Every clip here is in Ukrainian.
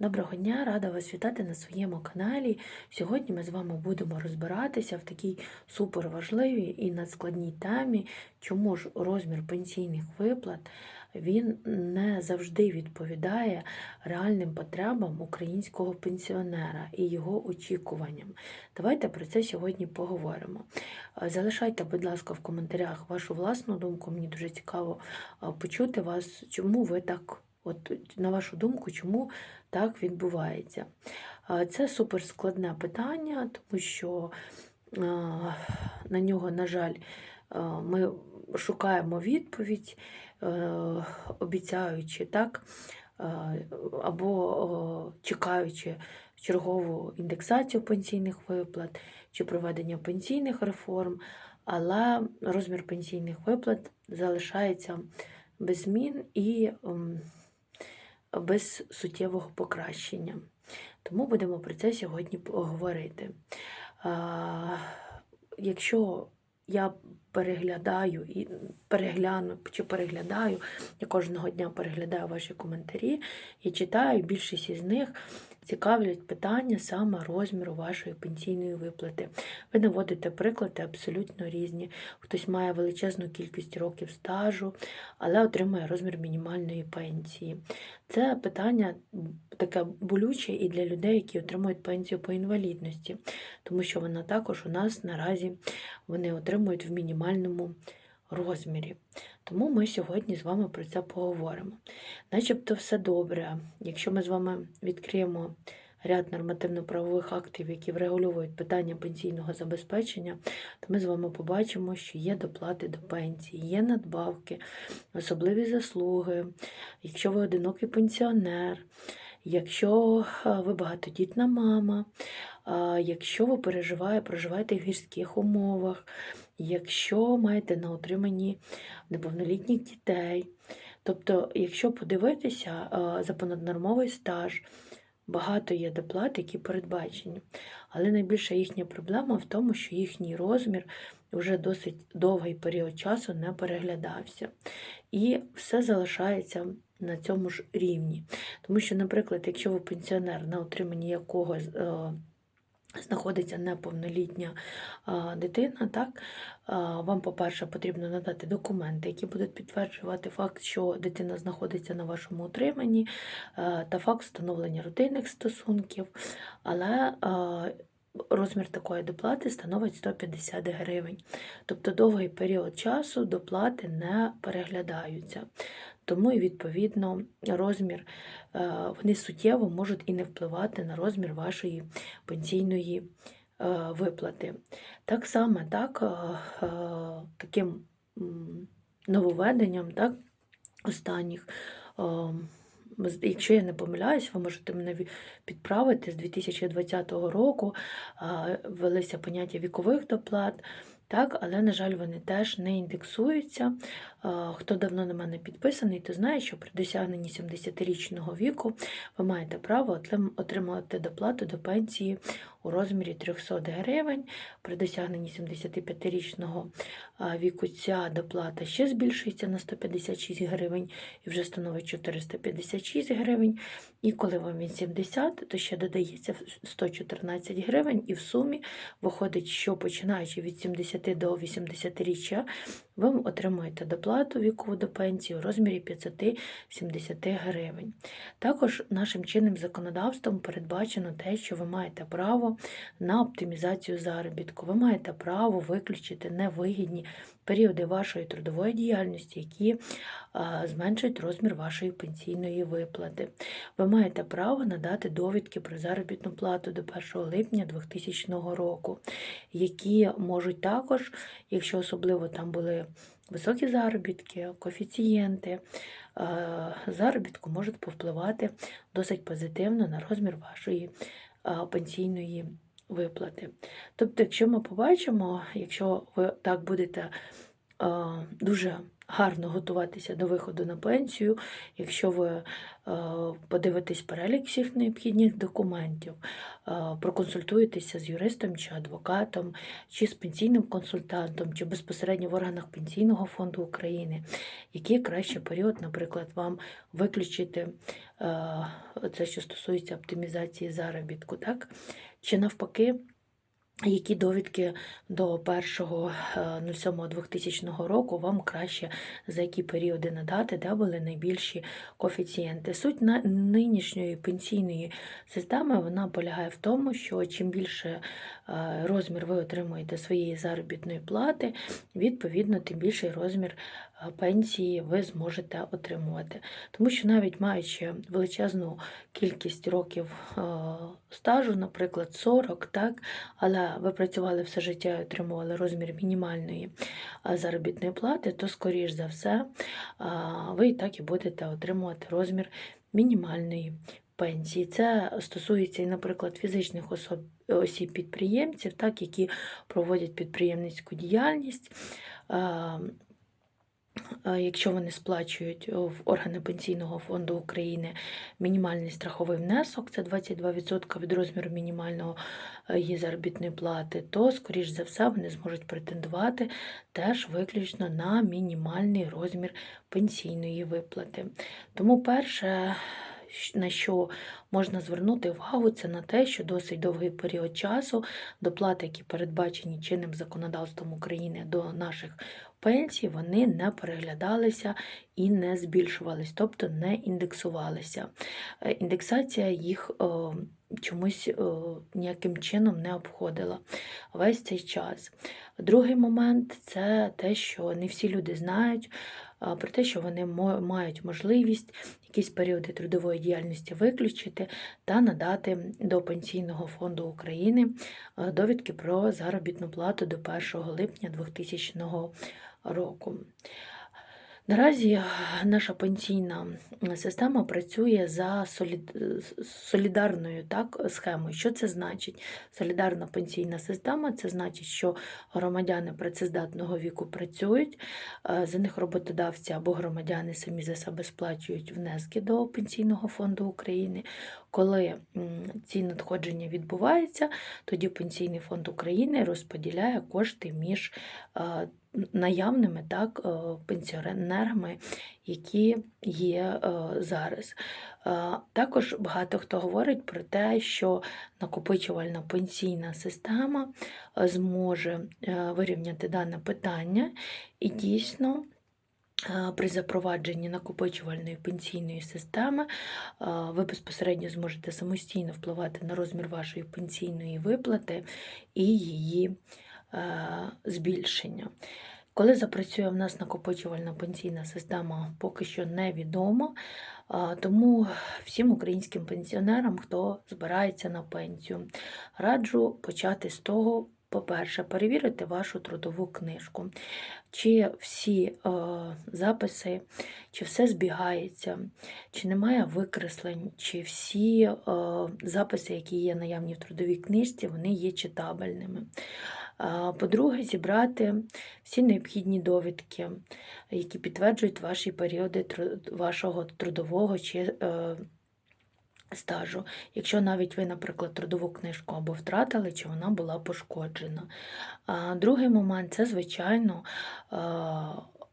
Доброго дня, рада вас вітати на своєму каналі. Сьогодні ми з вами будемо розбиратися в такій суперважливій і надскладній темі, чому ж розмір пенсійних виплат він не завжди відповідає реальним потребам українського пенсіонера і його очікуванням. Давайте про це сьогодні поговоримо. Залишайте, будь ласка, в коментарях вашу власну думку. Мені дуже цікаво почути вас, чому ви так. От на вашу думку, чому так відбувається? Це суперскладне питання, тому що на нього, на жаль, ми шукаємо відповідь, е, обіцяючи так, або чекаючи чергову індексацію пенсійних виплат чи проведення пенсійних реформ, але розмір пенсійних виплат залишається без змін і м, без суттєвого покращення. Тому будемо про це сьогодні поговорити. А, Якщо я переглядаю і перегляну чи переглядаю, я кожного дня переглядаю ваші коментарі і читаю, більшість із них цікавлять питання саме розміру вашої пенсійної виплати. Ви наводите приклади абсолютно різні. Хтось має величезну кількість років стажу, але отримує розмір мінімальної пенсії. Це питання таке болюче і для людей, які отримують пенсію по інвалідності, тому що вона також у нас наразі вони отримують в мінімальному розмірі. Тому ми сьогодні з вами про це поговоримо. Начебто все добре. Якщо ми з вами відкриємо ряд нормативно-правових актів, які врегульовують питання пенсійного забезпечення, то ми з вами побачимо, що є доплати до пенсії, є надбавки, особливі заслуги, якщо ви одинокий пенсіонер. Якщо ви багатодітна мама, якщо ви переживає, проживаєте в гірських умовах, якщо маєте на утриманні неповнолітніх дітей. Тобто, якщо подивитися за понаднормовий стаж, багато є доплат, які передбачені. Але найбільша їхня проблема в тому, що їхній розмір вже досить довгий період часу не переглядався. І все залишається на цьому ж рівні. Тому що, наприклад, якщо ви пенсіонер, на утриманні якого е, знаходиться неповнолітня е, дитина, так, е, вам, по-перше, потрібно надати документи, які будуть підтверджувати факт, що дитина знаходиться на вашому утриманні, та факт встановлення родинних стосунків. Але Розмір такої доплати становить 150 гривень. Тобто довгий період часу доплати не переглядаються. Тому і відповідно розмір е, вони суттєво можуть і не впливати на розмір вашої пенсійної е, виплати. Так само, так, е, таким нововведенням так, останніх. Якщо я не помиляюсь, ви можете мене підправити з 2020 року ввелися поняття вікових доплат, так, але, на жаль, вони теж не індексуються. Хто давно на мене підписаний, то знає, що при досягненні 70-річного віку ви маєте право отримувати доплату до пенсії у розмірі 300 гривень. При досягненні 75-річного віку ця доплата ще збільшується на 156 гривень і вже становить 456 гривень. І коли вам від 70, то ще додається 114 гривень, і в сумі виходить, що починаючи від 70 до 80-річчя, ви отримуєте доплату вікову до пенсії у розмірі 570 гривень. Також нашим чинним законодавством передбачено те, що ви маєте право на оптимізацію заробітку. Ви маєте право виключити невигідні періоди вашої трудової діяльності, які зменшують розмір вашої пенсійної виплати. Ви маєте право надати довідки про заробітну плату до 1 липня 2000 року, які можуть також, якщо особливо там були високі заробітки, коефіцієнти, заробітку можуть повпливати досить позитивно на розмір вашої пенсійної виплати. Тобто, якщо ми побачимо, якщо ви так будете дуже гарно готуватися до виходу на пенсію, якщо ви е, подивитесь перелік всіх необхідних документів, е, проконсультуєтеся з юристом чи адвокатом, чи з пенсійним консультантом, чи безпосередньо в органах Пенсійного фонду України, який краще період, наприклад, вам виключити е, це, що стосується оптимізації заробітку, так? Чи навпаки. Які довідки до е, 1.07.2000 року вам краще за які періоди надати, де були найбільші коефіцієнти? Суть нинішньої пенсійної системи вона полягає в тому, що чим більше е, розмір ви отримуєте своєї заробітної плати, відповідно, тим більший розмір е, пенсії ви зможете отримувати. Тому що навіть маючи величезну кількість років е, стажу, наприклад, 40, так, але ви працювали все життя і отримували розмір мінімальної е, заробітної плати, то, скоріш за все, е, ви і так і будете отримувати розмір мінімальної пенсії. Це стосується і, наприклад, фізичних особ, осіб підприємців, так, які проводять підприємницьку діяльність. Якщо вони сплачують в органи Пенсійного фонду України мінімальний страховий внесок, це 22% від розміру мінімального е, її заробітної плати, то, скоріш за все, вони зможуть претендувати теж виключно на мінімальний розмір пенсійної виплати. Тому перше, на що можна звернути увагу, це на те, що досить довгий період часу доплати, які передбачені чинним законодавством України до наших пенсій, вони не переглядалися і не збільшувались, тобто не індексувалися. Е, Індексація їх е, чомусь е, ніяким чином не обходила весь цей час. Другий момент це те, що не всі люди знають про те, що вони мають можливість якісь періоди трудової діяльності виключити та надати до Пенсійного фонду України е, довідки про заробітну плату до 1 липня 2000 року. Наразі е, наша пенсійна система працює за солідарною так, схемою. Що це значить? Солідарна пенсійна система це значить, що громадяни працездатного віку працюють, е, за них роботодавці або громадяни самі за себе сплачують внески до Пенсійного фонду України. Коли ці надходження відбуваються, тоді Пенсійний фонд України розподіляє кошти між е, наявними так, е, пенсіонерами, які є е, зараз. Також багато хто говорить про те, що накопичувальна пенсійна система зможе вирівняти дане питання і дійсно. Е, При запровадженні накопичувальної пенсійної системи е, ви безпосередньо зможете самостійно впливати на розмір вашої пенсійної виплати і її е, збільшення. Коли запрацює в нас накопичувальна пенсійна система, поки що невідомо. Тому всім українським пенсіонерам, хто збирається на пенсію, раджу почати з того, по-перше, перевірити вашу трудову книжку, чи всі е, записи, чи все збігається, чи немає викреслень, чи всі е, записи, які є наявні в трудовій книжці, вони є читабельними. А, По-друге, зібрати всі необхідні довідки, які підтверджують ваші періоди вашого трудового чи е, стажу. Якщо навіть ви, наприклад, трудову книжку або втратили, чи вона була пошкоджена. А другий момент це, звичайно,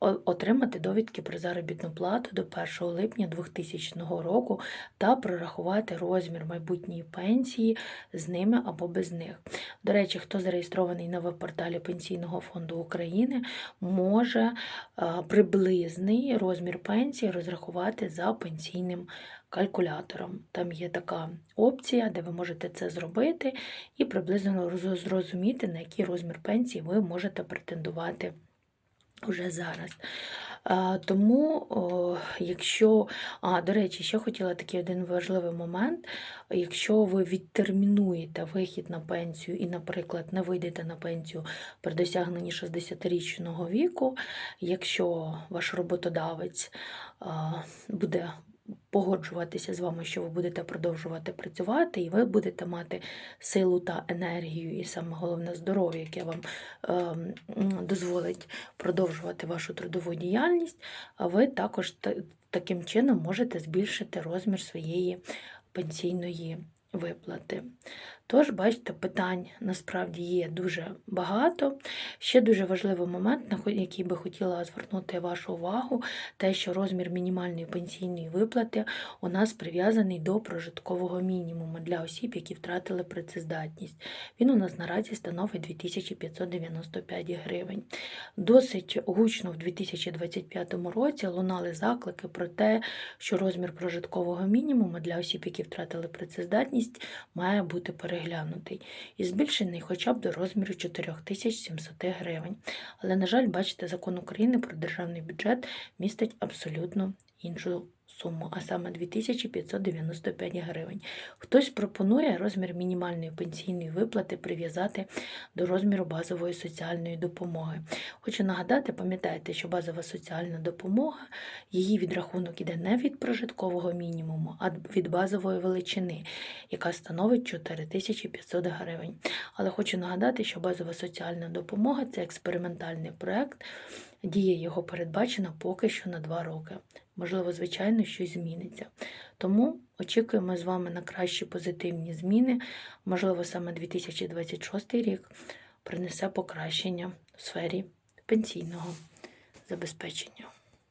отримати довідки про заробітну плату до 1 липня 2000 року та прорахувати розмір майбутньої пенсії з ними або без них. До речі, хто зареєстрований на веб-порталі Пенсійного фонду України, може е, приблизний розмір пенсії розрахувати за пенсійним калькулятором. Там є така опція, де ви можете це зробити і приблизно зрозуміти, на який розмір пенсії ви можете претендувати вже зараз. А, Тому, о, якщо, а, до речі, ще хотіла такий один важливий момент. Якщо ви відтермінуєте вихід на пенсію і, наприклад, не вийдете на пенсію при досягненні 60-річного віку, якщо ваш роботодавець а, буде погоджуватися з вами, що ви будете продовжувати працювати, і ви будете мати силу та енергію, і саме головне здоров'я, яке вам ем, дозволить продовжувати вашу трудову діяльність, а ви також таким чином можете збільшити розмір своєї пенсійної виплати. Тож, бачите, питань насправді є дуже багато. Ще дуже важливий момент, на який би хотіла звернути вашу увагу, те, що розмір мінімальної пенсійної виплати у нас прив'язаний до прожиткового мінімуму для осіб, які втратили працездатність. Він у нас наразі становить 2595 гривень. Досить гучно в 2025 році лунали заклики про те, що розмір прожиткового мінімуму для осіб, які втратили працездатність, має бути переглянутий і збільшений хоча б до розміру 4700 гривень. Але, на жаль, бачите, закон України про державний бюджет містить абсолютно іншу суму, а саме 2595 гривень. Хтось пропонує розмір мінімальної пенсійної виплати прив'язати до розміру базової соціальної допомоги. Хочу нагадати, пам'ятаєте, що базова соціальна допомога, її відрахунок іде не від прожиткового мінімуму, а від базової величини, яка становить 4500 гривень. Але хочу нагадати, що базова соціальна допомога це експериментальний проект. Дія його передбачена поки що на 2 роки. Можливо, звичайно, щось зміниться. Тому очікуємо з вами на кращі позитивні зміни. Можливо, саме 2026 рік принесе покращення в сфері пенсійного забезпечення.